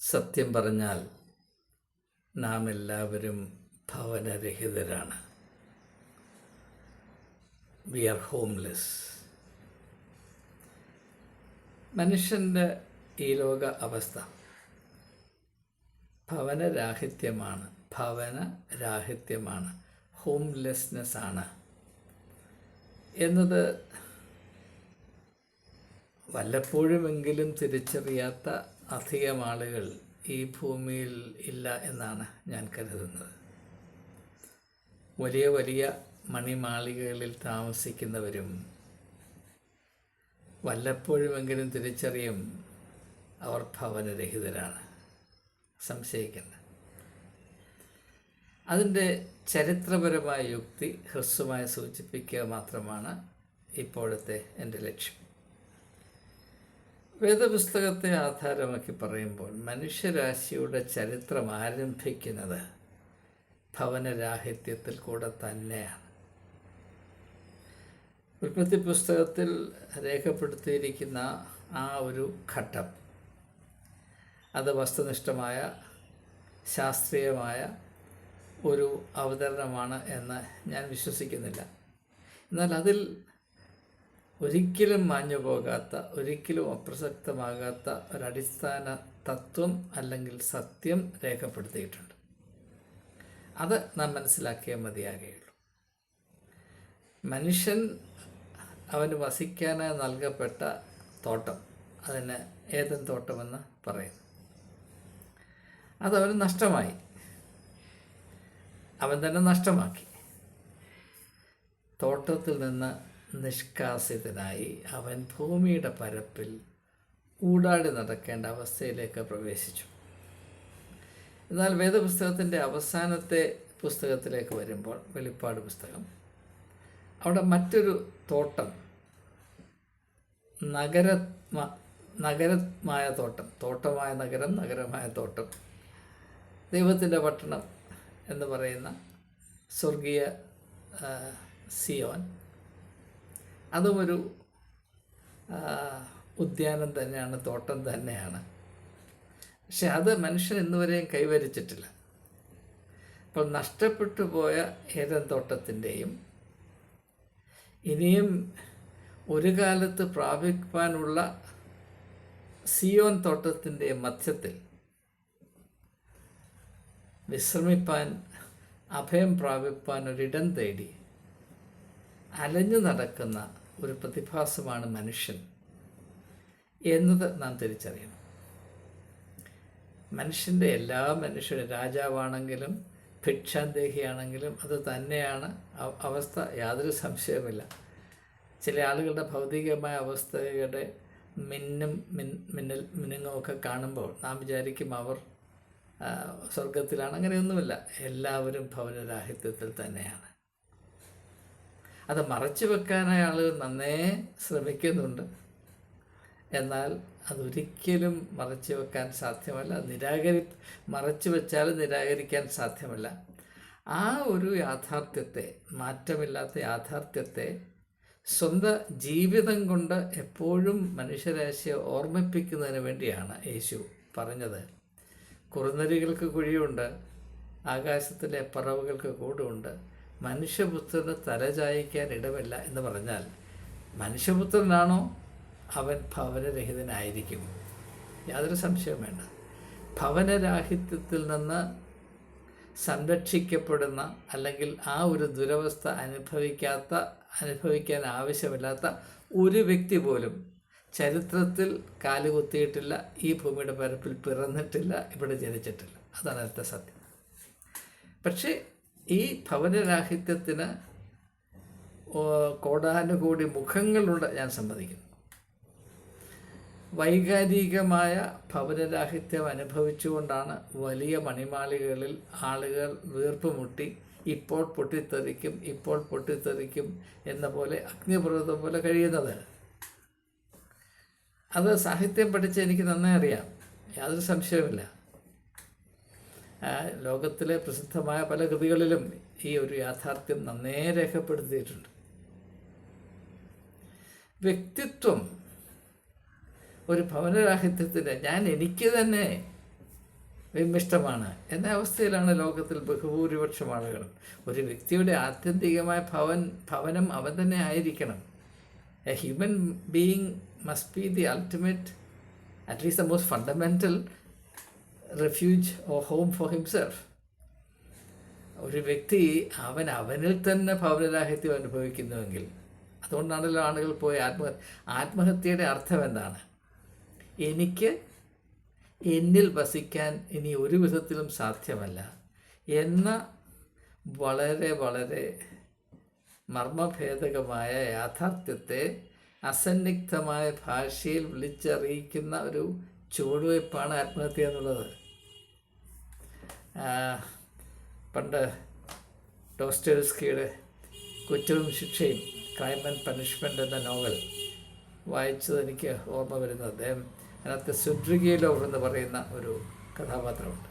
സത്യം പറഞ്ഞാൽ നാം എല്ലാവരും ഭവനരഹിതരാണ്. വി ആർ ഹോംലെസ് മനുഷ്യന്റെ ഈ ലോക അവസ്ഥ ഭവനരാഹിത്യമാണ് ഭവനരാഹിത്യമാണ് ഹോംലെസ്നെസ് ആണ് എന്നത് വല്ലപ്പോഴുമെങ്കിലും തിരിച്ചറിയാത്ത അധികം ആളുകൾ ഈ ഭൂമിയിൽ ഇല്ല എന്നാണ് ഞാൻ കരുതുന്നത്. വലിയ വലിയ മണിമാളികകളിൽ താമസിക്കുന്നവരും വല്ലപ്പോഴുമെങ്കിലും തിരിച്ചറിയും അവർ ഭവനരഹിതരാണ്. സംശയിക്കേണ്ട. അതിന്റെ ചരിത്രപരമായ യുക്തി ഹ്രസ്വമായി സൂചിപ്പിക്കുക മാത്രമാണ് ഇപ്പോഴത്തെ എന്റെ ലക്ഷ്യം. വേദപുസ്തകത്തെ ആധാരമാക്കി പറയുമ്പോൾ മനുഷ്യരാശിയുടെ ചരിത്രം ആരംഭിക്കുന്നത് ഭവനരാഹിത്യത്തിൽ കൂടെ തന്നെയാണ്. ഉൽപ്പത്തി പുസ്തകത്തിൽ രേഖപ്പെടുത്തിയിരിക്കുന്ന ആ ഒരു ഘട്ടം അത് വസ്തുനിഷ്ഠമായ ശാസ്ത്രീയമായ ഒരു അവതരണമാണ് എന്ന് ഞാൻ വിശ്വസിക്കുന്നില്ല. എന്നാൽ അതിൽ ഒരിക്കലും മാഞ്ഞു പോകാത്ത ഒരിക്കലും അപ്രസക്തമാകാത്ത ഒരടിസ്ഥാന തത്വം അല്ലെങ്കിൽ സത്യം രേഖപ്പെടുത്തിയിട്ടുണ്ട്. അത് നാം മനസ്സിലാക്കിയാൽ മതിയാകുകയുള്ളൂ മനുഷ്യൻ അവന് വസിക്കാനായി നൽകപ്പെട്ട തോട്ടം അതിന് ഏതൻ തോട്ടമെന്ന് പറയുന്നു. അതവന് നഷ്ടമായി. അവൻ തന്നെ നഷ്ടമാക്കി. തോട്ടത്തിൽ നിന്ന് നിഷ്കാസിതനായി അവൻ ഭൂമിയുടെ പരപ്പിൽ ഊടാടി നടക്കേണ്ട അവസ്ഥയിലേക്ക് പ്രവേശിച്ചു. എന്നാൽ വേദപുസ്തകത്തിന്റെ അവസാനത്തെ പുസ്തകത്തിലേക്ക് വരുമ്പോൾ വെളിപ്പാട് പുസ്തകം. അവിടെ മറ്റൊരു തോട്ടം നഗര നഗരമായ തോട്ടം തോട്ടമായ നഗരം നഗരമായ തോട്ടം. ദൈവത്തിന്റെ പട്ടണം എന്ന് പറയുന്ന സ്വർഗീയ സിയോൻ. അതും ഒരു ഉദ്യാനം തന്നെയാണ് തോട്ടം തന്നെയാണ്. പക്ഷെ അത് മനുഷ്യൻ ഇന്നുവരെയും കൈവരിച്ചിട്ടില്ല. അപ്പോൾ നഷ്ടപ്പെട്ടു പോയ ഏതൻ തോട്ടത്തിന്റെയും ഇനിയും ഒരു കാലത്ത് പ്രാപിക്കാനുള്ള സിയോൻ തോട്ടത്തിന്റെ മധ്യത്തിൽ വിശ്രമിപ്പാൻ അഭയം പ്രാപിപ്പാൻ ഒരിടം തേടി അലഞ്ഞു നടക്കുന്ന ഒരു പ്രതിഭാസമാണ് മനുഷ്യൻ എന്നത് നാം തിരിച്ചറിയണം. മനുഷ്യന്റെ എല്ലാ മനുഷ്യരും രാജാവാണെങ്കിലും ഭിക്ഷാന്തേഹിയാണെങ്കിലും അത് തന്നെയാണ് അവസ്ഥ. യാതൊരു സംശയവുമില്ല. ചില ആളുകളുടെ ഭൗതികമായ അവസ്ഥയുടെ മിന്നും മിൻ മിന്നൽ മിനുങ്ങുമൊക്കെ കാണുമ്പോൾ നാം വിചാരിക്കും അവർ സ്വർഗത്തിലാണ് അങ്ങനെയൊന്നുമില്ല. എല്ലാവരും ഭവനരാഹിത്യത്തിൽ തന്നെയാണ്. അത് മറച്ചു വെക്കാൻ അയാൾ നന്നേ ശ്രമിക്കുന്നുണ്ട്. എന്നാൽ അതൊരിക്കലും മറച്ചു വെക്കാൻ സാധ്യമല്ല. നിരാകരി മറച്ചു വെച്ചാൽ നിരാകരിക്കാൻ സാധ്യമല്ല. ആ ഒരു യാഥാർത്ഥ്യത്തെ മാറ്റമില്ലാത്ത യാഥാർത്ഥ്യത്തെ സ്വന്തം ജീവിതം കൊണ്ട് എപ്പോഴും മനുഷ്യരാശിയെ ഓർമ്മിപ്പിക്കുന്നതിന് വേണ്ടിയാണ് യേശു പറഞ്ഞത്. കുറുനരികൾക്ക് കുഴിയുണ്ട് ആകാശത്തിലെ പറവുകൾക്ക് കൂടുണ്ട് മനുഷ്യപുത്രന് തലചായിക്കാൻ ഇടമില്ല എന്ന് പറഞ്ഞാൽ മനുഷ്യപുത്രനാണോ അവൻ ഭവനരഹിതനായിരിക്കും. യാതൊരു സംശയവും വേണ്ട. ഭവനരാഹിത്യത്തിൽ നിന്ന് സംരക്ഷിക്കപ്പെടുന്ന അല്ലെങ്കിൽ ആ ഒരു ദുരവസ്ഥ അനുഭവിക്കാത്ത അനുഭവിക്കാൻ ആവശ്യമില്ലാത്ത ഒരു വ്യക്തി പോലും ചരിത്രത്തിൽ കാലുകുത്തിയിട്ടില്ല ഈ ഭൂമിയുടെ പരപ്പിൽ പിറന്നിട്ടില്ല ഇവിടെ ജനിച്ചിട്ടില്ല. അതാണ് അടുത്ത സത്യം. പക്ഷേ ഈ ഭവനരാഹിത്യത്തിന് കോടാനുകൂടി മുഖങ്ങളുണ്ട് ഞാൻ സമ്മതിക്കുന്നു. വൈകാരികമായ ഭവനരാഹിത്യം അനുഭവിച്ചുകൊണ്ടാണ് വലിയ മണിമാളികളിൽ ആളുകൾ വീർപ്പുമുട്ടി ഇപ്പോൾ പൊട്ടിത്തെറിക്കും ഇപ്പോൾ പൊട്ടിത്തെറിക്കും എന്ന പോലെ അഗ്നിപർവതം പോലെ കഴിയുന്നത്. അത് സാഹിത്യം പഠിച്ച് എനിക്ക് നന്നായി അറിയാം. യാതൊരു സംശയവുമില്ല. ലോകത്തിലെ പ്രസിദ്ധമായ പല കൃതികളിലും ഈ ഒരു യാഥാർത്ഥ്യം നന്നേ രേഖപ്പെടുത്തിയിട്ടുണ്ട്. വ്യക്തിത്വം ഒരു ഭവനരാഹിത്യത്തിന് ഞാൻ എനിക്ക് തന്നെ വിമിഷ്ടമാണ് എന്ന അവസ്ഥയിലാണ് ലോകത്തിൽ ബഹുഭൂരിപക്ഷം ആളുകൾ. ഒരു വ്യക്തിയുടെ ആത്യന്തികമായ ഭവൻ ഭവനം അവൻ തന്നെ ആയിരിക്കണം. A human being must be the ultimate at least the most fundamental refuge or home for himself ഒരു വ്യക്തി അവൻ അവനിൽ തന്നെ ഭവനരാഹിത്യം അനുഭവിക്കുന്നുവെങ്കിൽ അതുകൊണ്ടാണല്ലോ ആളുകൾ പോയി ആത്മഹത്യ ആത്മഹത്യയുടെ അർത്ഥം എന്താണ്? എനിക്ക് എന്നിൽ വസിക്കാൻ ഇനി ഒരു വിധത്തിലും സാധ്യമല്ല എന്ന വളരെ വളരെ മർമ്മഭേദകമായ യാഥാർത്ഥ്യത്തെ അസന്നിഗ്ധമായ ഭാഷയിൽ വിളിച്ചറിയിക്കുന്ന ഒരു ചുവടുവയ്പ്പാണ് ആത്മഹത്യ എന്നുള്ളത്. പണ്ട് ഡോസ്റ്റേഴ്സ്കിയുടെ കുറ്റവും ശിക്ഷയും ക്രൈം ആൻഡ് പണിഷ്മെന്റ് എന്ന നോവൽ വായിച്ചത് എനിക്ക് ഓർമ്മ വരുന്നത്. അദ്ദേഹം അതിനകത്ത് സുദ്രികയിലോ എന്ന് പറയുന്ന ഒരു കഥാപാത്രമുണ്ട്.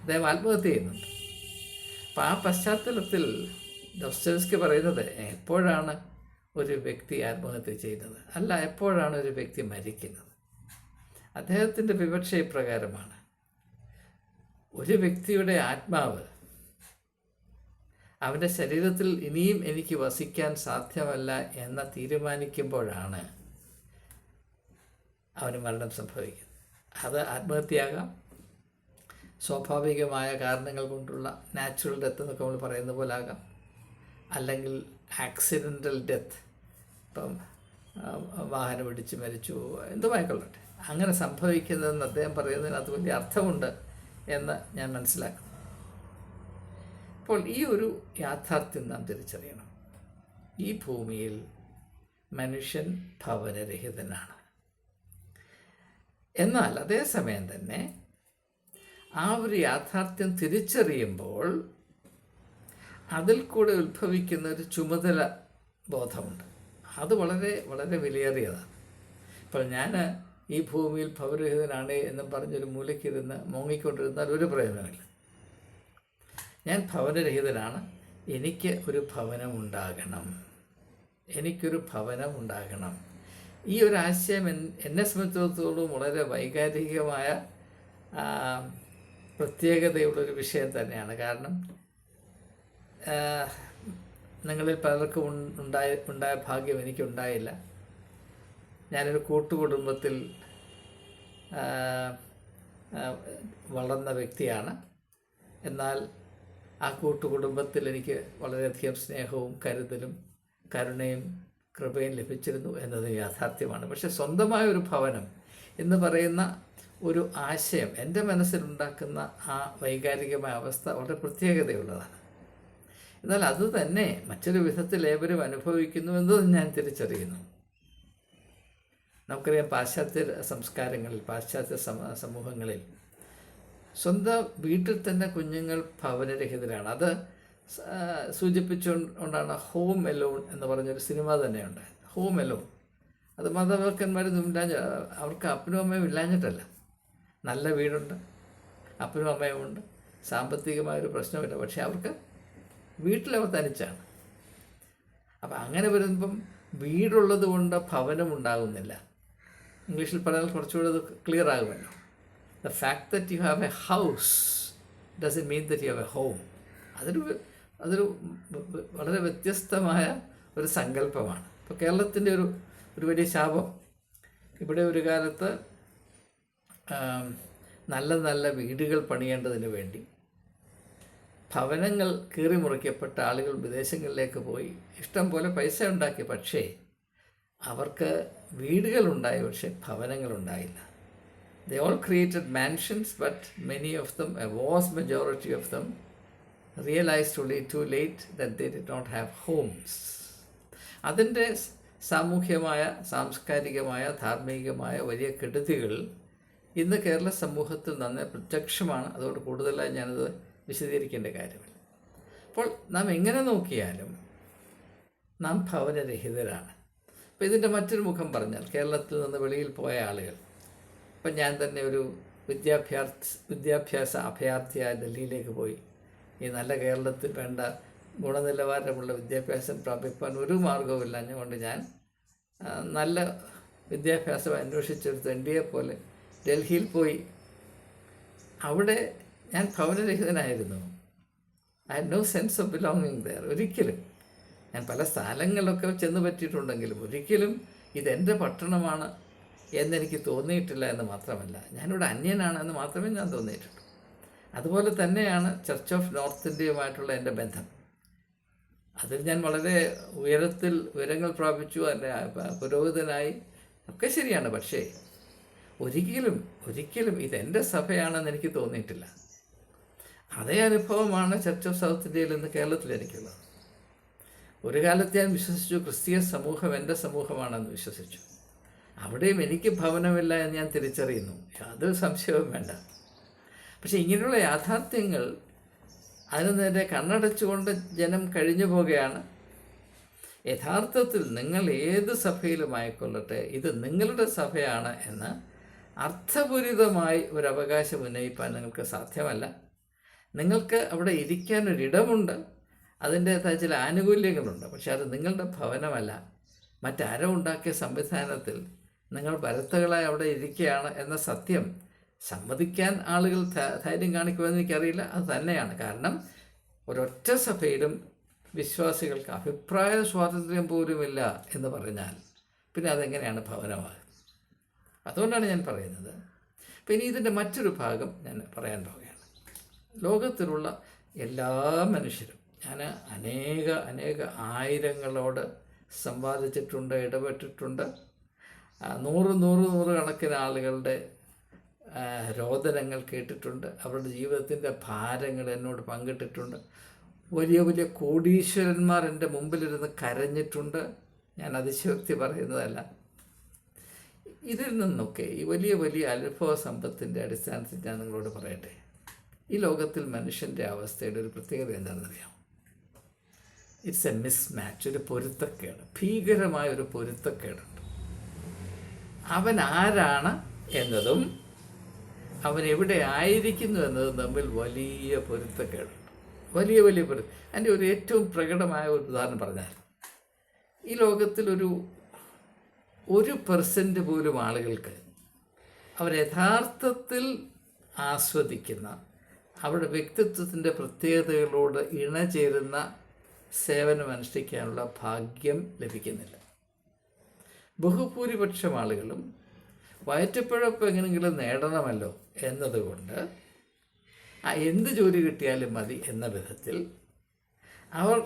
അദ്ദേഹം ആത്മഹത്യ ചെയ്യുന്നുണ്ട്. അപ്പം ആ പശ്ചാത്തലത്തിൽ ഡോസ്റ്റേഴ്സ്കി പറയുന്നത് എപ്പോഴാണ് ഒരു വ്യക്തി ആത്മഹത്യ ചെയ്യുന്നത്? അല്ല എപ്പോഴാണ് ഒരു വ്യക്തി മരിക്കുന്നത്? അദ്ദേഹത്തിന്റെ വിവക്ഷ ഇപ്രകാരമാണ്. ഒരു വ്യക്തിയുടെ ആത്മാവ് അവന്റെ ശരീരത്തിൽ ഇനിയും എനിക്ക് വസിക്കാൻ സാധ്യമല്ല എന്ന് തീരുമാനിക്കുമ്പോഴാണ് അവന് മരണം സംഭവിക്കുന്നത്. അത് ആത്മഹത്യയാകാം. സ്വാഭാവികമായ കാരണങ്ങൾ കൊണ്ടുള്ള നാച്ചുറൽ ഡെത്ത് എന്നൊക്കെ നമ്മൾ പറയുന്ന പോലെ ആകാം. അല്ലെങ്കിൽ ആക്സിഡന്റൽ ഡെത്ത്. ഇപ്പം വാഹനം ഇടിച്ച് മരിച്ചു. എന്തുമായിക്കൊള്ളട്ടെ. അങ്ങനെ സംഭവിക്കുന്നതെന്ന് അദ്ദേഹം പറയുന്നതിനകത്ത് വലിയ അർത്ഥമുണ്ട് എന്ന് ഞാൻ മനസ്സിലാക്കുന്നു. അപ്പോൾ ഈ ഒരു യാഥാർത്ഥ്യം നാം തിരിച്ചറിയണം. ഈ ഭൂമിയിൽ മനുഷ്യൻ ഭവനരഹിതനാണ്. എന്നാൽ അതേസമയം തന്നെ ആ ഒരു യാഥാർത്ഥ്യം തിരിച്ചറിയുമ്പോൾ അതിൽ കൂടെ ഉത്ഭവിക്കുന്ന ഒരു ചുമതല ബോധമുണ്ട്. അത് വളരെ വളരെ വിലയേറിയതാണ്. ഇപ്പോൾ ഞാൻ ഈ ഭൂമിയിൽ ഭവരഹിതനാണ് എന്നും പറഞ്ഞൊരു മൂലയ്ക്കിരുന്ന് മുങ്ങിക്കൊണ്ടിരുന്നാൽ ഒരു പ്രയോജനമില്ല. ഞാൻ ഭവനരഹിതനാണ്. എനിക്ക് ഒരു ഭവനം ഉണ്ടാകണം എനിക്കൊരു ഭവനം ഉണ്ടാകണം ഈ ഒരു ആശയം എന്നെ സംബന്ധിച്ചിടത്തോളം വളരെ വൈകാരികമായ പ്രത്യേകതയുള്ളൊരു വിഷയം തന്നെയാണ്. കാരണം നിങ്ങളിൽ പലർക്കും ഉണ്ടായ ഉണ്ടായ ഭാഗ്യം എനിക്കുണ്ടായില്ല. ഞാനൊരു കൂട്ടുകുടുംബത്തിൽ വളർന്ന വ്യക്തിയാണ്. എന്നാൽ ആ കൂട്ടുകുടുംബത്തിൽ എനിക്ക് വളരെയധികം സ്നേഹവും കരുതലും കരുണയും കൃപയും ലഭിച്ചിരുന്നു എന്നത് യാഥാർത്ഥ്യമാണ്. പക്ഷെ സ്വന്തമായ ഒരു ഭവനം എന്ന് പറയുന്ന ഒരു ആശയം എന്റെ മനസ്സിലുണ്ടാക്കുന്ന ആ വൈകാരികമായ അവസ്ഥ വളരെ പ്രത്യേകതയുള്ളതാണ്. എന്നാൽ അത് തന്നെ മറ്റൊരു വിധത്തിൽ ഏവരും അനുഭവിക്കുന്നു എന്നത് ഞാൻ തിരിച്ചറിയുന്നു. നമുക്കറിയാം പാശ്ചാത്യ സംസ്കാരങ്ങളിൽ പാശ്ചാത്യ സമ സമൂഹങ്ങളിൽ സ്വന്തം വീട്ടിൽ തന്നെ കുഞ്ഞുങ്ങൾ ഭവനരഹിതരാണ്. അത് സൂചിപ്പിച്ചുകൊണ്ടാണ് ഹോം എലോൺ എന്ന് പറഞ്ഞൊരു സിനിമ തന്നെയുണ്ട്. ഹോം എലോൺ അത് മാതാപിതാക്കന്മാരൊന്നും ഇല്ലാഞ്ഞ അവർക്ക് അപ്പനും അമ്മയും ഇല്ലാഞ്ഞിട്ടല്ല. നല്ല വീടുണ്ട് അപ്പനും അമ്മയും ഉണ്ട്. സാമ്പത്തികമായൊരു പ്രശ്നമില്ല പക്ഷേ അവർക്ക് വീട്ടിലവർ തനിച്ചാണ്. അപ്പം അങ്ങനെ വരുമ്പം വീടുള്ളത് കൊണ്ട് ഭവനം ഉണ്ടാകുന്നില്ല ഇംഗ്ലീഷിൽ പറഞ്ഞാൽ കുറച്ചുകൂടെ അത് clear ആകുമല്ലോ. The fact that you have a house doesn't mean that you have a home അതൊരു അതൊരു വളരെ വ്യത്യസ്തമായ ഒരു സങ്കല്പമാണ്. ഇപ്പോൾ കേരളത്തിന്റെ ഒരു ഒരു വലിയ ശാപം. ഇവിടെ ഒരു കാലത്ത് നല്ല നല്ല വീടുകൾ പണിയേണ്ടതിന് വേണ്ടി ഭവനങ്ങൾ കീറി മുറിക്കപ്പെട്ട ആളുകൾ വിദേശങ്ങളിലേക്ക് പോയി ഇഷ്ടം പോലെ പൈസ ഉണ്ടാക്കി. പക്ഷേ അവർക്ക് വീടുകളുണ്ടായി പക്ഷേ ഭവനങ്ങളുണ്ടായില്ല. They all created mansions but many of them a was majority of them realised only too late that they did not have homes അതിന്റെ സാമൂഹ്യമായ സാംസ്കാരികമായ ധാർമ്മികമായ വലിയ കെടുതികൾ ഇന്ന് കേരള സമൂഹത്തിൽ നന്നെ പ്രത്യക്ഷമാണ്. അതുകൊണ്ട് കൂടുതലായി ഞാനത് വിശദീകരിക്കേണ്ട കാര്യമില്ല. അപ്പോൾ നാം എങ്ങനെ നോക്കിയാലും നാം ഭവനരഹിതരാണ്. അപ്പോൾ ഇതിന്റെ മറ്റൊരു മുഖം പറഞ്ഞാൽ കേരളത്തിൽ നിന്ന് വെളിയിൽ പോയ ആളുകൾ. ഇപ്പം ഞാൻ തന്നെ ഒരു വിദ്യാഭ്യാസ വിദ്യാഭ്യാസ അഭയാർത്ഥിയായ ഡൽഹിയിലേക്ക് പോയി. ഈ നല്ല കേരളത്തിൽ വേണ്ട ഗുണനിലവാരമുള്ള വിദ്യാഭ്യാസം പ്രാപിക്കാൻ ഒരു മാർഗവുമില്ല അതുകൊണ്ട് ഞാൻ നല്ല വിദ്യാഭ്യാസം അന്വേഷിച്ചെടുത്ത് എൻ ഡി എ പോലെ ഡൽഹിയിൽ പോയി. അവിടെ ഞാൻ ഭവനരഹിതനായിരുന്നു. I no sense of belonging there ഒരിക്കലും. ഞാൻ പല സ്ഥലങ്ങളിലൊക്കെ ചെന്ന് പറ്റിയിട്ടുണ്ടെങ്കിലും ഒരിക്കലും ഇതെന്റെ പട്ടണമാണ് എന്നെനിക്ക് തോന്നിയിട്ടില്ല എന്ന് മാത്രമല്ല ഞാനിവിടെ അന്യനാണ് എന്ന് മാത്രമേ ഞാൻ തോന്നിയിട്ടുള്ളൂ. അതുപോലെ തന്നെയാണ് ചർച്ച് ഓഫ് നോർത്ത് ഇന്ത്യയുമായിട്ടുള്ള എന്റെ ബന്ധം. അതിൽ ഞാൻ വളരെ ഉയരത്തിൽ ഉയരങ്ങൾ പ്രാപിച്ചു എന്റെ പുരോഹിതനായി. ഒക്കെ ശരിയാണ് പക്ഷേ ഒരിക്കലും ഒരിക്കലും ഇതെന്റെ സഭയാണെന്ന് എനിക്ക് തോന്നിയിട്ടില്ല. അതേ അനുഭവമാണ് ചർച്ച് ഓഫ് സൗത്ത് ഇന്ത്യയിൽ നിന്ന് കേരളത്തിൽ എനിക്കുള്ളത് ഒരു കാലത്ത് ഞാൻ വിശ്വസിച്ചു ക്രിസ്തീയ സമൂഹം എന്റെ സമൂഹമാണെന്ന് വിശ്വസിച്ചു. അവിടെയും എനിക്ക് ഭവനമില്ല എന്ന് ഞാൻ തിരിച്ചറിയുന്നു. യാതൊരു സംശയവും വേണ്ട. പക്ഷേ ഇങ്ങനെയുള്ള യാഥാർത്ഥ്യങ്ങൾ അതിന് നേരെ കണ്ണടച്ചുകൊണ്ട് ജനം കഴിഞ്ഞു പോകുകയാണ്. യഥാർത്ഥത്തിൽ നിങ്ങൾ ഏത് സഭയിലും ആയിക്കൊള്ളട്ടെ ഇത് നിങ്ങളുടെ സഭയാണ് എന്ന് അർത്ഥപൂരിതമായി ഒരു അവകാശം ഉന്നയിപ്പാൻ നിങ്ങൾക്ക് സാധ്യമല്ല. നിങ്ങൾക്ക് അവിടെ ഇരിക്കാനൊരിടമുണ്ട് അതിന്റെതായ ചില ആനുകൂല്യങ്ങളുണ്ട്. പക്ഷെ അത് നിങ്ങളുടെ ഭവനമല്ല. മറ്റാരോ ഉണ്ടാക്കിയ സംവിധാനത്തിൽ നിങ്ങൾ വരത്തുകളായി അവിടെ ഇരിക്കുകയാണ് എന്ന സത്യം സമ്മതിക്കാൻ ആളുകൾ ധൈര്യം കാണിക്കുമെന്ന് എനിക്കറിയില്ല. അത് തന്നെയാണ്. കാരണം ഒരൊറ്റ സഭയിലും വിശ്വാസികൾക്ക് അഭിപ്രായ സ്വാതന്ത്ര്യം പോലുമില്ല എന്ന് പറഞ്ഞാൽ പിന്നെ അതെങ്ങനെയാണ് ഭവനമാകുന്നത്? അതുകൊണ്ടാണ് ഞാൻ പറയുന്നത്. പിന്നെ ഇതിന്റെ മറ്റൊരു ഭാഗം ഞാൻ പറയാൻ പോവുകയാണ്. ലോകത്തിലുള്ള എല്ലാ മനുഷ്യരും ഞാൻ അനേക അനേക ആയിരങ്ങളോട് സമ്പാദിച്ചിട്ടുണ്ട് ഇടപെട്ടിട്ടുണ്ട്. നൂറ് നൂറ് നൂറ് കണക്കിന് ആളുകളുടെ രോദനങ്ങൾ കേട്ടിട്ടുണ്ട്. അവരുടെ ജീവിതത്തിന്റെ ഭാരങ്ങൾ എന്നോട് പങ്കിട്ടിട്ടുണ്ട്. വലിയ വലിയ കോടീശ്വരന്മാർ എന്റെ മുമ്പിലിരുന്ന് കരഞ്ഞിട്ടുണ്ട്. ഞാൻ അതിശയോക്തി പറയുന്നതല്ല. ഇതിൽ നിന്നൊക്കെ ഈ വലിയ വലിയ അനുഭവ സമ്പത്തിന്റെ അടിസ്ഥാനത്തിൽ ഞാൻ നിങ്ങളോട് പറയട്ടെ. ഈ ലോകത്തിൽ മനുഷ്യന്റെ അവസ്ഥയുടെ ഒരു പ്രത്യേകത എന്താണെന്നറിയാം ഇറ്റ്സ് എ മിസ് മാച്ച് ഒരു പൊരുത്തക്കേട് ഭീകരമായ ഒരു പൊരുത്തക്കേടുണ്ട്. അവൻ ആരാണ് എന്നതും അവൻ എവിടെ ആയിരിക്കുന്നു എന്നതും തമ്മിൽ വലിയ പൊരുത്തക്കേടുണ്ട്. വലിയ വലിയ പൊരുത്ത അതിന്റെ ഒരു ഏറ്റവും പ്രകടമായ ഒരു ഉദാഹരണം പറഞ്ഞാൽ ഈ ലോകത്തിലൊരു ഒരു പെർസെന്റ് പോലും ആളുകൾക്ക് അവർ യഥാർത്ഥത്തിൽ ആസ്വദിക്കുന്ന അവരുടെ വ്യക്തിത്വത്തിന്റെ പ്രത്യേകതകളോട് ഇണചേരുന്ന സേവനം അനുഷ്ഠിക്കാനുള്ള ഭാഗ്യം ലഭിക്കുന്നില്ല. ബഹുഭൂരിപക്ഷം ആളുകളും വയറ്റപ്പഴപ്പ് എങ്ങനെയെങ്കിലും നേടണമല്ലോ എന്നതുകൊണ്ട് എന്ത് ജോലി കിട്ടിയാലും മതി എന്ന വിധത്തിൽ അവർ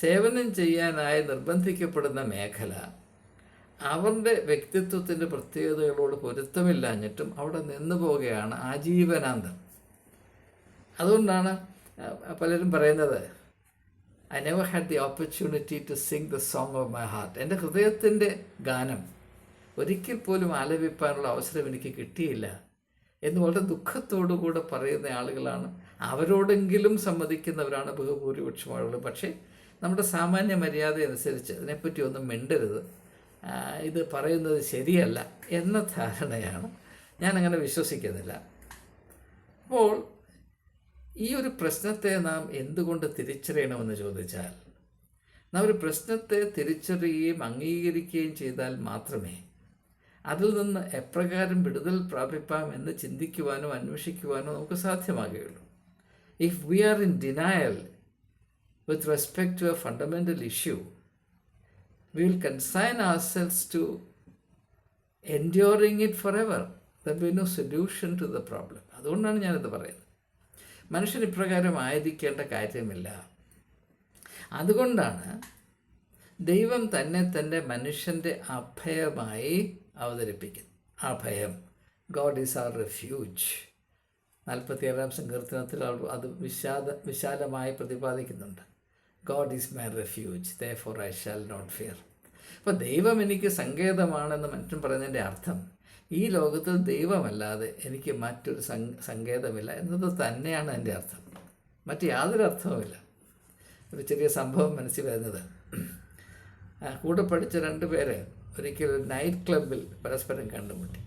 സേവനം ചെയ്യാനായി നിർബന്ധിക്കപ്പെടുന്ന മേഖല അവരുടെ വ്യക്തിത്വത്തിന്റെ പ്രത്യേകതകളോട് പൊരുത്തമില്ലാഞ്ഞിട്ടും അവിടെ നിന്നു പോവുകയാണ് ആജീവനാന്തം. അതുകൊണ്ടാണ് പലരും പറയുന്നത് I never had the opportunity to sing the song of my heart എന്റെ ഹൃദയത്തിന്റെ ഗാനം ഒരിക്കൽ പോലും ആലപിപ്പാനുള്ള അവസരം എനിക്ക് കിട്ടിയില്ല എന്ന് വളരെ ദുഃഖത്തോടു കൂടെ പറയുന്ന ആളുകളാണ്. അവരോടെങ്കിലും സമ്മതിക്കുന്നവരാണ് ബഹുഭൂരിപക്ഷം ആളുകൾ പക്ഷേ നമ്മുടെ സാമാന്യ മര്യാദ അനുസരിച്ച് അതിനെപ്പറ്റി ഒന്നും മിണ്ടരുത്. ഇത് പറയുന്നത് ശരിയല്ല എന്ന ധാരണയാണ്. ഞാനങ്ങനെ വിശ്വസിക്കുന്നില്ല. അപ്പോൾ ഈ ഒരു പ്രശ്നത്തെ നാം എന്തുകൊണ്ട് തിരിച്ചറിയണമെന്ന് ചോദിച്ചാൽ നാം ഒരു പ്രശ്നത്തെ തിരിച്ചറിയുകയും അംഗീകരിക്കുകയും ചെയ്താൽ മാത്രമേ അതിൽ നിന്ന് എപ്രകാരം വിടുതൽ പ്രാപിപ്പാം എന്ന് ചിന്തിക്കുവാനോ അന്വേഷിക്കുവാനോ നമുക്ക് സാധ്യമാകുകയുള്ളൂ. If we are in denial with respect to a fundamental issue will consign ourselves to enduring it forever the be no solution to the problem അതുകൊണ്ടാണ് ഞാനിത് പറയുന്നത്. മനുഷ്യൻ ഇപ്രകാരം ആയിരിക്കേണ്ട കാര്യമില്ല. അതുകൊണ്ടാണ് ദൈവം തന്നെ തന്റെ മനുഷ്യന്റെ അഭയമായി അവതരിപ്പിക്കുന്നു അഭയം. ഗോഡ് ഈസ് ആർ റെഫ്യൂജ് നാൽപ്പത്തിയേഴാം സങ്കീർത്തനത്തിൽ അത് വിശാല വിശാലമായി പ്രതിപാദിക്കുന്നുണ്ട്. God is my refuge therefore I shall not fear അപ്പോൾ ദൈവം എനിക്ക് സങ്കേതമാണെന്ന് മറ്റും പറയുന്നതിന്റെ അർത്ഥം ഈ ലോകത്തിൽ ദൈവമല്ലാതെ എനിക്ക് മറ്റൊരു സങ്കേതമില്ല എന്നത് തന്നെയാണ് എന്റെ അർത്ഥം. മറ്റ് യാതൊരു അർത്ഥവുമില്ല. ഒരു ചെറിയ സംഭവം മനസ്സിൽ വരുന്നത്. കൂടെ പഠിച്ച രണ്ട് പേര് ഒരിക്കലും ഒരു നൈറ്റ് ക്ലബിൽ പരസ്പരം കണ്ടുമുട്ടി.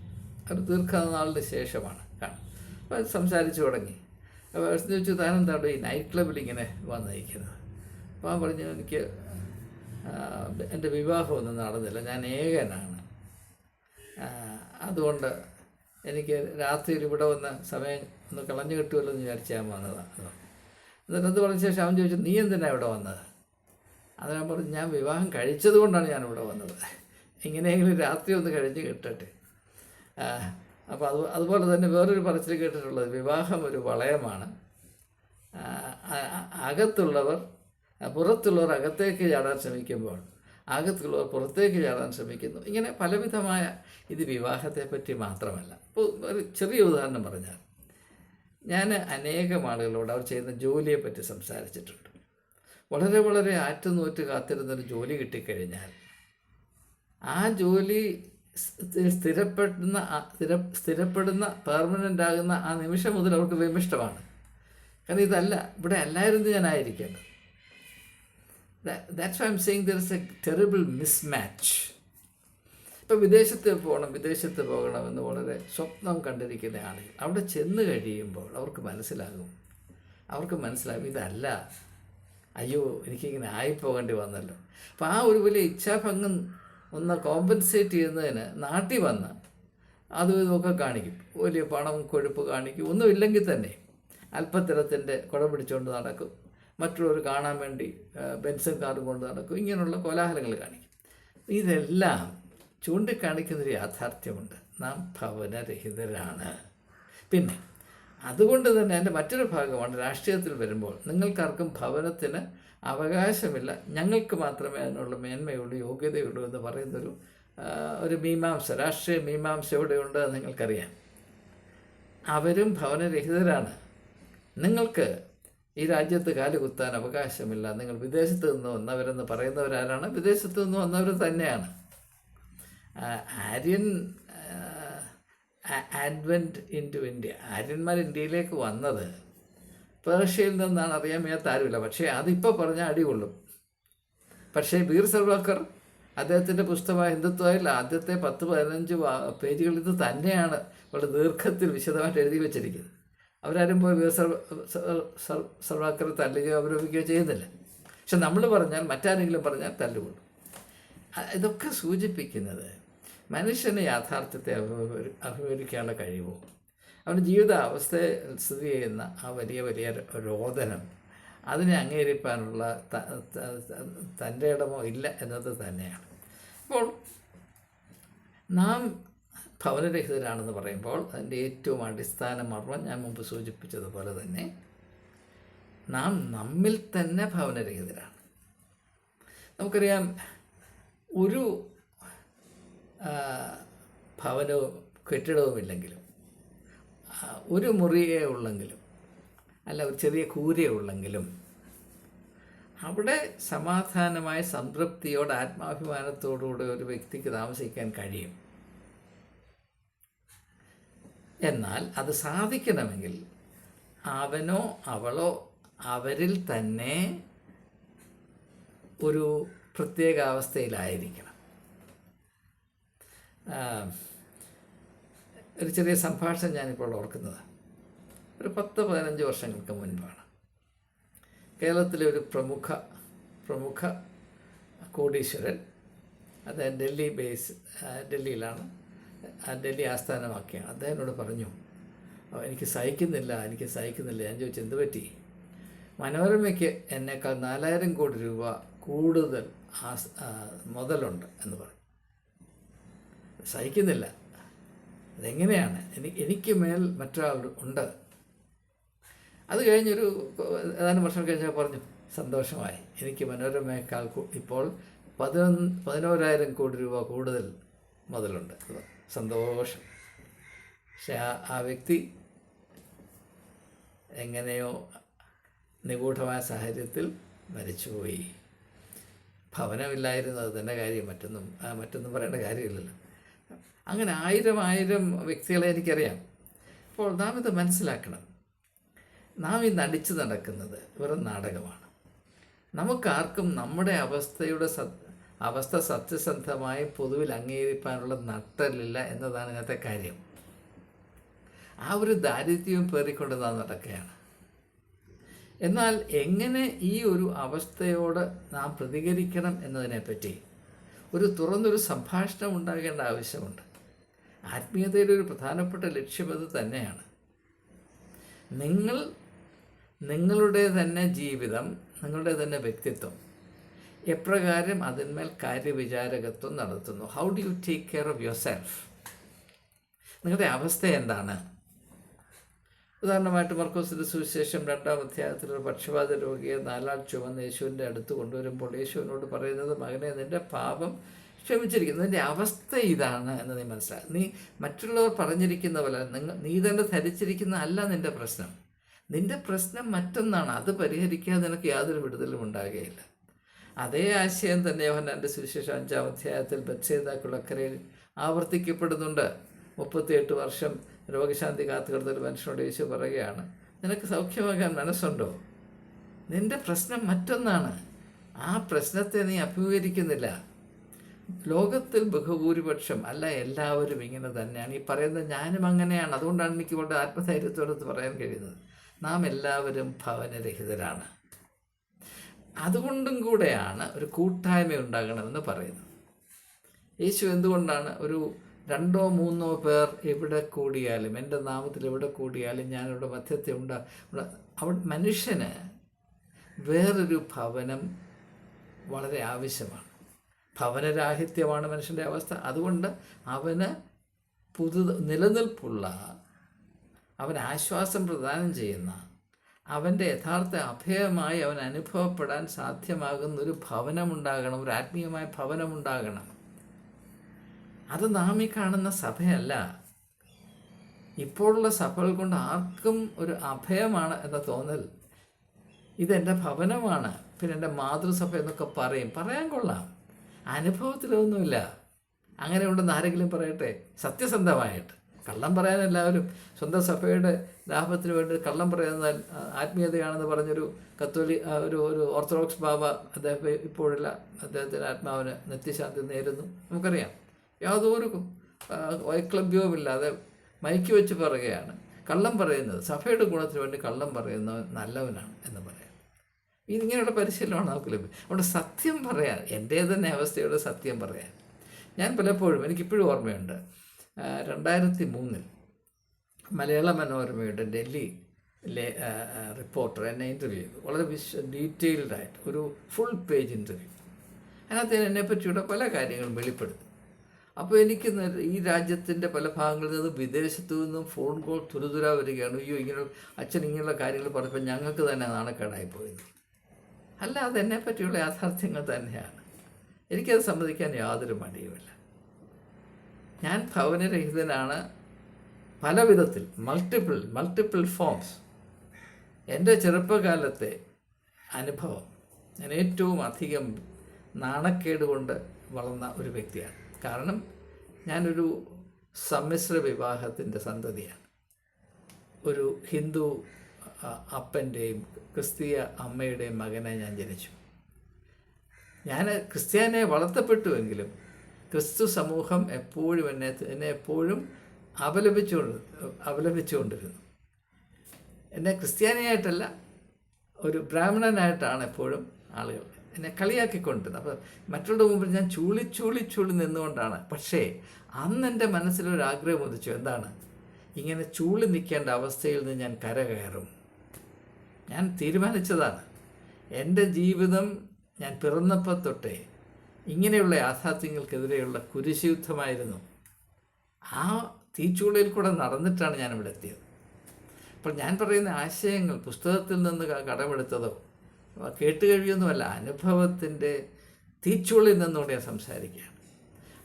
അത് ദീർഘനാളിന് ശേഷമാണ് കാണും അപ്പോൾ സംസാരിച്ചു തുടങ്ങി. അപ്പോൾ ചോദിച്ചു താനെന്താണ് ഈ നൈറ്റ് ക്ലബിൽ ഇങ്ങനെ വന്നിരിക്കുന്നത്? അപ്പോൾ അവൻ പറഞ്ഞു എനിക്ക് എന്റെ വിവാഹമൊന്നും നടന്നില്ല. ഞാൻ ഏകനാണ്. അതുകൊണ്ട് എനിക്ക് രാത്രിയിൽ ഇവിടെ വന്ന് സമയം ഒന്ന് കളഞ്ഞു കിട്ടുമല്ലോ എന്ന് വിചാരിച്ച് ഞാൻ വന്നതാണ് എന്നിട്ട് എന്ത് പറഞ്ഞ ശേഷം അവൻ ചോദിച്ചു നീ എന്തിനാണ് ഇവിടെ വന്നത്? അത് ഞാൻ പറഞ്ഞു ഞാൻ വിവാഹം കഴിച്ചത് കൊണ്ടാണ് ഞാൻ ഇവിടെ വന്നത്. എങ്ങനെയെങ്കിലും രാത്രി ഒന്ന് കഴിഞ്ഞ് കിട്ടട്ടെ. അപ്പോൾ അത് അതുപോലെ തന്നെ വേറൊരു പറച്ചിൽ കേട്ടിട്ടുള്ളത് വിവാഹം ഒരു വളയമാണ്. അകത്തുള്ളവർ പുറത്തുള്ളവർ അകത്തേക്ക് ചാടാൻ ശ്രമിക്കുമ്പോൾ അകത്തുള്ളവർ പുറത്തേക്ക് ചാടാൻ ശ്രമിക്കുന്നു. ഇങ്ങനെ പലവിധമായ ഇത് വിവാഹത്തെപ്പറ്റി മാത്രമല്ല. ഇപ്പോൾ ഒരു ചെറിയ ഉദാഹരണം പറഞ്ഞാൽ ഞാൻ അനേകം ആളുകളോട് അവർ ചെയ്യുന്ന ജോലിയെപ്പറ്റി സംസാരിച്ചിട്ടുണ്ട്. വളരെ വളരെ ആറ്റുനൂറ്റ് കാത്തിരുന്നൊരു ജോലി കിട്ടിക്കഴിഞ്ഞാൽ ആ ജോലി സ്ഥി- സ്ഥിരപ്പെടുന്ന സ്ഥിര സ്ഥിരപ്പെടുന്ന പെർമനന്റ് ആകുന്ന ആ നിമിഷം മുതൽ അവർക്ക് വിമിഷ്ടമാണ്. കാരണം ഇതല്ല ഇവിടെ അല്ലായിരുന്നു ഞാനായിരിക്കേണ്ടത്. That's I am saying there is a terrible mismatch. ഇപ്പം വിദേശത്ത് പോകണം വിദേശത്ത് പോകണമെന്ന് വളരെ സ്വപ്നം കണ്ടിരിക്കുന്ന ആളുകൾ അവിടെ ചെന്ന് കഴിയുമ്പോൾ അവർക്ക് മനസ്സിലാകും. അവർക്ക് മനസ്സിലാകും ഇതല്ല. അയ്യോ എനിക്കിങ്ങനെ ആയിപ്പോകേണ്ടി വന്നല്ലോ. അപ്പോൾ ആ ഒരു വലിയ ഇച്ഛാഭംഗം ഒന്ന് കോമ്പൻസേറ്റ് ചെയ്യുന്നതിന് നാട്ടിൽ വന്ന് അതും ഇതുമൊക്കെ കാണിക്കും. വലിയ പണം കൊഴുപ്പ് കാണിക്കും. ഒന്നുമില്ലെങ്കിൽ തന്നെ അല്പത്തരത്തിന്റെ കുട പിടിച്ചുകൊണ്ട് നടക്കും. മറ്റുള്ളവർ കാണാൻ വേണ്ടി ബെൻസൺ കാർ കൊണ്ട് നടക്കും. ഇങ്ങനെയുള്ള കോലാഹലങ്ങൾ കാണിക്കും. ഇതെല്ലാം ചൂണ്ടിക്കാണിക്കുന്നൊരു യാഥാർത്ഥ്യമുണ്ട്. നാം ഭവനരഹിതരാണ്. പിന്നെ അതുകൊണ്ട് തന്നെ എന്റെ മറ്റൊരു ഭാഗമാണ് രാഷ്ട്രീയത്തിൽ വരുമ്പോൾ നിങ്ങൾക്കാർക്കും ഭവനത്തിന് അവകാശമില്ല. ഞങ്ങൾക്ക് മാത്രമേ അതിനുള്ള മേന്മയുള്ളൂ യോഗ്യതയുള്ളൂ എന്ന് പറയുന്നൊരു ഒരു മീമാംസ രാഷ്ട്രീയ മീമാംസ എവിടെയുണ്ട് നിങ്ങൾക്കറിയാം. അവരും ഭവനരഹിതരാണ്. നിങ്ങൾക്ക് ഈ രാജ്യത്ത് കാലുകുത്താൻ അവകാശമില്ല. നിങ്ങൾ വിദേശത്ത് നിന്ന് വന്നവരെന്ന് പറയുന്നവരാരാണ്? വിദേശത്ത് നിന്ന് വന്നവർ തന്നെയാണ്. Aryan advent into India ആര്യന്മാർ ഇന്ത്യയിലേക്ക് വന്നത് പേർഷ്യയിൽ നിന്നാണ്. അറിയാൻ വയ്യാത്ത ആരുമില്ല. പക്ഷേ അതിപ്പോൾ പറഞ്ഞാൽ അടികൊള്ളും. പക്ഷേ ബീർ സർവാക്കർ അദ്ദേഹത്തിന്റെ പുസ്തകമായ ഹിന്ദുത്വയിൽ ആദ്യത്തെ പത്ത് പതിനഞ്ച് പേജുകൾ ഇത് തന്നെയാണ്. വളരെ ദീർഘത്തിൽ വിശദമായിട്ട് എഴുതി വെച്ചിരിക്കുന്നത്. അവരാരും പോയി സർ- സർവാക്കർ തല്ലുകയോ അവരോപിക്കുകയോ ചെയ്യുന്നില്ല. പക്ഷെ നമ്മൾ പറഞ്ഞാൽ മറ്റാരെങ്കിലും പറഞ്ഞാൽ തല്ലുകൊള്ളും. ഇതൊക്കെ സൂചിപ്പിക്കുന്നത് മനുഷ്യന് യാഥാർത്ഥ്യത്തെ അഭിമുഖിക്കാനുള്ള കഴിവോ? അവന്റെ ജീവിതാവസ്ഥയെ സ്ഥിതി ചെയ്യുന്ന ആ വലിയ വലിയ രോദനം അതിനെ അംഗീകരിക്കാനുള്ള തന്റെ ഇടമോ ഇല്ല എന്നത് തന്നെയാണ്. അപ്പോൾ നാം ഭവനരഹിതരാണെന്ന് പറയുമ്പോൾ അതിന്റെ ഏറ്റവും അടിസ്ഥാന മർമ്മം ഞാൻ മുമ്പ് സൂചിപ്പിച്ചതുപോലെ തന്നെ നാം നമ്മിൽ തന്നെ ഭവനരഹിതരാണ്. നമുക്കറിയാം ഒരു ഭവനവും കെട്ടിടവും ഇല്ലെങ്കിലും ഒരു മുറിയേ ഉള്ളെങ്കിലും അല്ല ഒരു ചെറിയ കൂരയേ ഉള്ളെങ്കിലും അവിടെ സമാധാനമായ സംതൃപ്തിയോടെ ആത്മാഭിമാനത്തോടുകൂടെ ഒരു വ്യക്തിക്ക് താമസിക്കാൻ കഴിയും. എന്നാൽ അത് സാധിക്കണമെങ്കിൽ അവനോ അവളോ അവരിൽ തന്നെ ഒരു പ്രത്യേക അവസ്ഥയിലായിരിക്കണം ഒരു ചെറിയ സംഭാഷണം ഞാനിപ്പോൾ ഓർക്കുന്നത്. ഒരു പത്ത് പതിനഞ്ച് വർഷങ്ങൾക്ക് മുൻപാണ്. കേരളത്തിലെ ഒരു പ്രമുഖ പ്രമുഖ കോടീശ്വരൻ അദ്ദേഹം ഡൽഹി ബേസ് ഡൽഹിയിലാണ്. ഡൽഹി ആസ്ഥാനമാക്കിയാണ് അദ്ദേഹം എന്നോട് പറഞ്ഞു എനിക്ക് സഹിക്കുന്നില്ല എനിക്ക് സഹിക്കുന്നില്ല. ഞാൻ ചോദിച്ചു എന്ത് പറ്റി? മനോരമയ്ക്ക് എന്നേക്കാൾ നാലായിരം കോടി രൂപ കൂടുതൽ ആസ് മുതലുണ്ട് എന്ന് പറഞ്ഞു. സഹിക്കുന്നില്ല. അതെങ്ങനെയാണ്? എനിക്ക് എനിക്ക് മേൽ മറ്റൊരാൾ ഉണ്ട്. അത് കഴിഞ്ഞൊരു ഏതാനും വർഷം കഴിഞ്ഞാൽ പറഞ്ഞു സന്തോഷമായി. എനിക്ക് മനോരമയേക്കാൾ ഇപ്പോൾ പതിനൊന്ന് പതിനോരായിരം കോടി രൂപ കൂടുതൽ മുതലുണ്ട്. സന്തോഷം. പക്ഷെ ആ ആ വ്യക്തി എങ്ങനെയോ നിഗൂഢമായ സാഹചര്യത്തിൽ മരിച്ചുപോയി. ഭവനമില്ലായിരുന്നു അത് തന്നെ കാര്യം. മറ്റൊന്നും മറ്റൊന്നും പറയേണ്ട കാര്യമില്ലല്ലോ. അങ്ങനെ ആയിരം ആയിരം വ്യക്തികളെ എനിക്കറിയാം. അപ്പോൾ നാം ഇത് മനസ്സിലാക്കണം. നാം ഈ നടിച്ചു നടക്കുന്നത് വെറും നാടകമാണ്. നമുക്കാർക്കും നമ്മുടെ അവസ്ഥയുടെ സത് അവസ്ഥ സത്യസന്ധമായി പൊതുവിൽ അംഗീകരിക്കാനുള്ള നട്ടലില്ല എന്നതാണ് ഇന്നത്തെ കാര്യം. ആ ഒരു ദാരിദ്ര്യവും പേറിക്കൊണ്ട് നാം നടക്കുകയാണ് എന്നാൽ എങ്ങനെ ഈ ഒരു അവസ്ഥയോട് നാം പ്രതികരിക്കണം എന്നതിനെപ്പറ്റി ഒരു തുറന്നൊരു സംഭാഷണം ഉണ്ടാകേണ്ട ആവശ്യമുണ്ട്. ആത്മീയതയുടെ ഒരു പ്രധാനപ്പെട്ട ലക്ഷ്യം അത് തന്നെയാണ്. നിങ്ങൾ നിങ്ങളുടെ തന്നെ ജീവിതം നിങ്ങളുടെ തന്നെ വ്യക്തിത്വം എപ്രകാരം അതിന്മേൽ കാര്യവിചാരകത്വം നടത്തുന്നു? How do you take care of yourself നിങ്ങളുടെ അവസ്ഥ എന്താണ്? ഉദാഹരണമായിട്ട് മർക്കോസിന്റെ സുവിശേഷം രണ്ടാം അധ്യായത്തിൽ ഒരു പക്ഷപാത രോഗിയെ നാലാൾ ചുവന്ന് യേശുവിന്റെ അടുത്ത് കൊണ്ടുവരുമ്പോൾ യേശുവിനോട് പറയുന്നത് മകനെ നിന്റെ പാപം ക്ഷമിച്ചിരിക്കുന്നു. നിന്റെ അവസ്ഥ ഇതാണ് എന്ന് നീ മനസ്സിലാക്കുക നീ മറ്റുള്ളവർ പറഞ്ഞിരിക്കുന്ന പോലെ നിങ്ങൾ നീ തന്നെ ധരിച്ചിരിക്കുന്ന അല്ല നിന്റെ പ്രശ്നം. നിന്റെ പ്രശ്നം മറ്റൊന്നാണ്. അത് പരിഹരിക്കാതെ നിനക്ക് യാതൊരു വിടുതലും ഉണ്ടാകുകയില്ല. അതേ ആശയം തന്നെ യോഹന്നാന്റെ സുവിശേഷം അഞ്ചാം അധ്യായത്തിൽ ബത്സേതാക്കുളക്കരയിൽ ആവർത്തിക്കപ്പെടുന്നുണ്ട്. മുപ്പത്തിയെട്ട് വർഷം രോഗശാന്തി കാത്തുകിടന്ന ഒരു മനുഷ്യനോട് യേശു പറയുകയാണ് നിനക്ക് സൗഖ്യമാകാൻ മനസ്സുണ്ടോ? നിന്റെ പ്രശ്നം മറ്റൊന്നാണ്. ആ പ്രശ്നത്തെ നീ അഭിമുഖീകരിക്കുന്നില്ല. ലോകത്തിൽ ബഹുഭൂരിപക്ഷം അല്ല എല്ലാവരും ഇങ്ങനെ തന്നെയാണ്. ഈ പറയുന്നത് ഞാനും അങ്ങനെയാണ്. അതുകൊണ്ടാണ് എനിക്ക് ഇവിടെ ആത്മധൈര്യത്തോടെ പറയാൻ കഴിയുന്നത്. നാം എല്ലാവരും ഭവനരഹിതരാണ്. അതുകൊണ്ടും കൂടെയാണ് ഒരു കൂട്ടായ്മ ഉണ്ടാകണമെന്ന് പറയുന്നത്. യേശു എന്തുകൊണ്ടാണ് ഒരു രണ്ടോ മൂന്നോ പേർ എവിടെ കൂടിയാലും എന്റെ നാമത്തിൽ എവിടെ കൂടിയാലും ഞാനിവിടെ മധ്യത്തെ ഉണ്ടാ അവിടെ മനുഷ്യന് വേറൊരു ഭവനം വളരെ ആവശ്യമാണ്. ഭവനരാഹിത്യമാണ് മനുഷ്യന്റെ അവസ്ഥ. അതുകൊണ്ട് അവന് പുതു നിലനിൽപ്പുള്ള അവൻ ആശ്വാസം പ്രദാനം ചെയ്യുന്ന അവന്റെ യഥാർത്ഥ അഭയമായി അവൻ അനുഭവപ്പെടാൻ സാധ്യമാകുന്ന ഒരു ഭവനമുണ്ടാകണം ഒരു ആത്മീയമായ ഭവനമുണ്ടാകണം. അത് നാം ഈ കാണുന്ന സഭയല്ല. ഇപ്പോഴുള്ള സഭകൾ കൊണ്ട് ആർക്കും ഒരു അഭയമാണ് എന്ന തോന്നൽ. ഇതെന്റെ ഭവനമാണ്. പിന്നെ എന്റെ മാതൃസഭ എന്നൊക്കെ പറയും. പറയാൻ കൊള്ളാം. അനുഭവത്തിലൊന്നുമില്ല. അങ്ങനെ ഉണ്ടെന്ന് ആരെങ്കിലും പറയട്ടെ? സത്യസന്ധമായിട്ട്. കള്ളം പറയാൻ എല്ലാവരും സ്വന്തം സഭയുടെ ലാഭത്തിന് വേണ്ടി കള്ളം പറയുന്ന ആത്മീയതയാണെന്ന് പറഞ്ഞൊരു കത്തോലി ഒരു ഒരു ഓർത്തഡോക്സ് ബാബ അദ്ദേഹം ഇപ്പോഴില്ല. അദ്ദേഹത്തിന്റെ ആത്മാവിന് നിത്യശാന്തി നേരുന്നു. നമുക്കറിയാം. യാതൊരു വൈക്ലഭ്യവുമില്ലാതെ മയക്കി വെച്ച് പറയുകയാണ്. കള്ളം പറയുന്നത് സഭയുടെ ഗുണത്തിന് വേണ്ടി കള്ളം പറയുന്നവൻ നല്ലവനാണ് എന്ന് പറയാം. ഇങ്ങനെയുള്ള പരിശീലനമാണ് നമുക്ക് ലഭ്യം. അതുകൊണ്ട് സത്യം പറയാൻ എന്റെ തന്നെ അവസ്ഥയോട് സത്യം പറയാൻ. ഞാൻ പലപ്പോഴും എനിക്കിപ്പോഴും ഓർമ്മയുണ്ട്. രണ്ടായിരത്തി മൂന്നിൽ മലയാള മനോരമയുടെ ഡൽഹി റിപ്പോർട്ടർ എന്നെ ഇന്റർവ്യൂ ചെയ്തു. വളരെ വിശ ഡീറ്റെയിൽഡായിട്ട് ഒരു ഫുൾ പേജ് ഇന്റർവ്യൂ അതിനകത്ത് എന്നെ പറ്റിയുള്ള പല കാര്യങ്ങളും വെളിപ്പെടുത്തി. അപ്പോൾ എനിക്ക് ഈ രാജ്യത്തിന്റെ പല ഭാഗങ്ങളിൽ നിന്നും വിദേശത്തു നിന്നും ഫോൺ കോൾ തുരുതുര വരികയാണ്. അയ്യോ ഇങ്ങനെ അച്ഛൻ ഇങ്ങനെയുള്ള കാര്യങ്ങൾ പറഞ്ഞപ്പോൾ ഞങ്ങൾക്ക് തന്നെ നാണക്കേടായി പോയത്. അല്ല അതെന്നെ പറ്റിയുള്ള യാഥാർത്ഥ്യങ്ങൾ തന്നെയാണ്. എനിക്കത് സമ്മതിക്കാൻ യാതൊരു മടിയുമില്ല. ഞാൻ ഭവനരഹിതനാണ് പല വിധത്തിൽ മൾട്ടിപ്പിൾ മൾട്ടിപ്പിൾ ഫോംസ് എന്റെ ചെറുപ്പകാലത്തെ അനുഭവം ഞാൻ ഏറ്റവും അധികം നാണക്കേട് കൊണ്ട് വളർന്ന ഒരു വ്യക്തിയാണ്. കാരണം ഞാനൊരു സമ്മിശ്ര വിവാഹത്തിന്റെ സന്തതിയാണ്. ഒരു ഹിന്ദു അപ്പന്റെയും ക്രിസ്തീയ അമ്മയുടെയും മകനെ ഞാൻ ജനിച്ചു. ഞാൻ ക്രിസ്ത്യാനെ വളർത്തപ്പെട്ടുവെങ്കിലും ക്രിസ്തു സമൂഹം എപ്പോഴും എന്നെ എന്നെ എപ്പോഴും അപലപിച്ചുകൊണ്ട് അപലപിച്ചുകൊണ്ടിരുന്നു. എന്നെ ക്രിസ്ത്യാനിയായിട്ടല്ല ഒരു ബ്രാഹ്മണനായിട്ടാണ് എപ്പോഴും ആളുകൾ എന്നെ കളിയാക്കിക്കൊണ്ടിരുന്നത്. അപ്പോൾ മറ്റുള്ള മുമ്പിൽ ഞാൻ ചൂളി ചൂളി ചൂളി നിന്നുകൊണ്ടാണ്. പക്ഷേ അന്ന് എന്റെ മനസ്സിലൊരു ആഗ്രഹം ഉദിച്ചു. എന്താണ്? ഇങ്ങനെ ചൂളി നിൽക്കേണ്ട അവസ്ഥയിൽ നിന്ന് ഞാൻ കരകയറും. ഞാൻ തീരുമാനിച്ചതാണ്. എന്റെ ജീവിതം ഞാൻ പിറന്നപ്പോൾ തൊട്ടേ ഇങ്ങനെയുള്ള യാഥാർത്ഥ്യങ്ങൾക്കെതിരെയുള്ള കുരിശുദ്ധമായിരുന്നു ആ തീച്ചൂളയിൽ കൂടെ നടന്നിട്ടാണ് ഞാൻ ഇവിടെ എത്തിയത്. അപ്പോൾ ഞാൻ പറയുന്ന ആശയങ്ങൾ പുസ്തകത്തിൽ നിന്ന് കടമെടുത്തതോ കേട്ട് കഴിയൊന്നുമല്ല അനുഭവത്തിന്റെ തീച്ചുള്ളിൽ നിന്നുകൊണ്ട് ഞാൻ സംസാരിക്കുകയാണ്.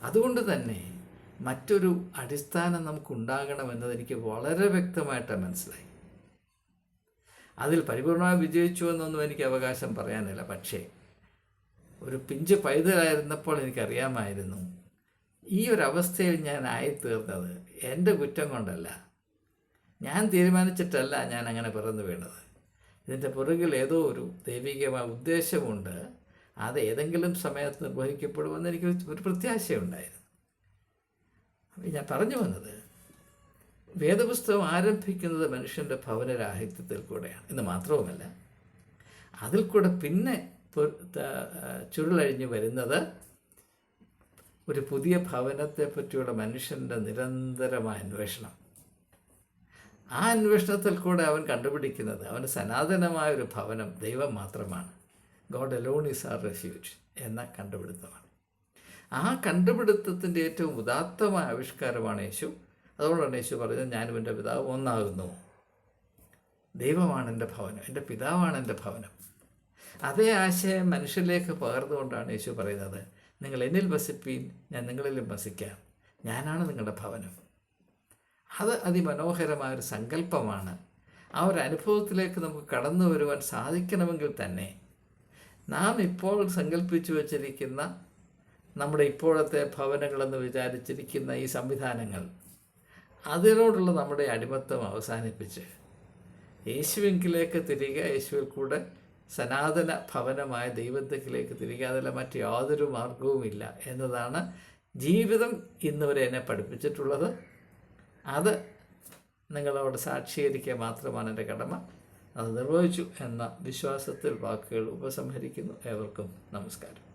അതുകൊണ്ട് തന്നെ മറ്റൊരു അടിസ്ഥാനം നമുക്കുണ്ടാകണമെന്നത് എനിക്ക് വളരെ വ്യക്തമായിട്ട് മനസ്സിലായി. അതിൽ പരിപൂർണമായി വിജയിച്ചു എന്നൊന്നും എനിക്ക് അവകാശം പറയാനില്ല പക്ഷേ ഒരു പിഞ്ച് പൈതലായിരുന്നപ്പോൾ എനിക്കറിയാമായിരുന്നു. ഈ ഒരു അവസ്ഥയിൽ ഞാൻ ആയിത്തീർന്നത് എന്റെ കുറ്റം കൊണ്ടല്ല. ഞാൻ തീരുമാനിച്ചിട്ടല്ല ഞാൻ അങ്ങനെ പിറന്നു വീണത്. ഇതിന്റെ പുറകിൽ ഏതോ ഒരു ദൈവികമായ ഉദ്ദേശമുണ്ട്. അത് ഏതെങ്കിലും സമയത്ത് നിർവഹിക്കപ്പെടുമെന്ന് എനിക്ക് ഒരു പ്രത്യാശയുണ്ടായിരുന്നു. ഞാൻ പറഞ്ഞു വന്നത് വേദപുസ്തകം ആരംഭിക്കുന്നത് മനുഷ്യന്റെ ഭവനരാഹിത്യത്തിൽ കൂടെയാണ്. എന്ന് മാത്രവുമല്ല അതിൽ കൂടെ പിന്നെ ചുരുളഴിഞ്ഞ് വരുന്നത് ഒരു പുതിയ ഭവനത്തെ പറ്റിയുള്ള മനുഷ്യന്റെ നിരന്തരമായ അന്വേഷണം. ആ അന്വേഷണത്തിൽ കൂടെ അവൻ കണ്ടുപിടിക്കുന്നത് അവന് സനാതനമായ ഒരു ഭവനം ദൈവം മാത്രമാണ്. God alone is our refuge എന്ന കണ്ടുപിടുത്തമാണ്. ആ കണ്ടുപിടുത്തത്തിന്റെ ഏറ്റവും ഉദാത്തമായ ആവിഷ്കാരമാണ് യേശു. അതുകൊണ്ടാണ് യേശു പറയുന്നത് ഞാനും എന്റെ പിതാവ് ഒന്നാകുന്നു. ദൈവമാണ് എന്റെ ഭവനം എന്റെ പിതാവാണ് എന്റെ ഭവനം. അതേ ആശയം മനുഷ്യരിലേക്ക് പകർന്നുകൊണ്ടാണ് യേശു പറയുന്നത്. നിങ്ങൾ എന്നിൽ വസിപ്പീൻ ഞാൻ നിങ്ങളിലും വസിക്കാം. ഞാനാണ് നിങ്ങളുടെ ഭവനം. അത് അതിമനോഹരമായ ഒരു സങ്കല്പമാണ്. ആ ഒരു അനുഭവത്തിലേക്ക് നമുക്ക് കടന്നു വരുവാൻ സാധിക്കണമെങ്കിൽ തന്നെ നാം ഇപ്പോൾ സങ്കല്പിച്ചു വച്ചിരിക്കുന്ന നമ്മുടെ ഇപ്പോഴത്തെ ഭവനങ്ങളെന്ന് വിചാരിച്ചിരിക്കുന്ന ഈ സംവിധാനങ്ങൾ അതിനോടുള്ള നമ്മുടെ അടിമത്വം അവസാനിപ്പിച്ച് യേശുവിങ്കിലേക്ക് തിരികെ യേശുവിൽ കൂടെ സനാതന ഭവനമായ ദൈവത്തിലേക്ക് തിരികെ അതിലെ മറ്റ് യാതൊരു മാർഗവുമില്ല എന്നതാണ് ജീവിതം ഇന്നുവരെ എന്നെ പഠിപ്പിച്ചിട്ടുള്ളത്. അത് നിങ്ങളോട് സാക്ഷീകരിക്കുക മാത്രമാണ് എന്റെ കടമ. അത് നിർവഹിച്ചു എന്ന വിശ്വാസത്തിൽ വാക്കുകൾ ഉപസംഹരിക്കുന്നു. ഏവർക്കും നമസ്കാരം.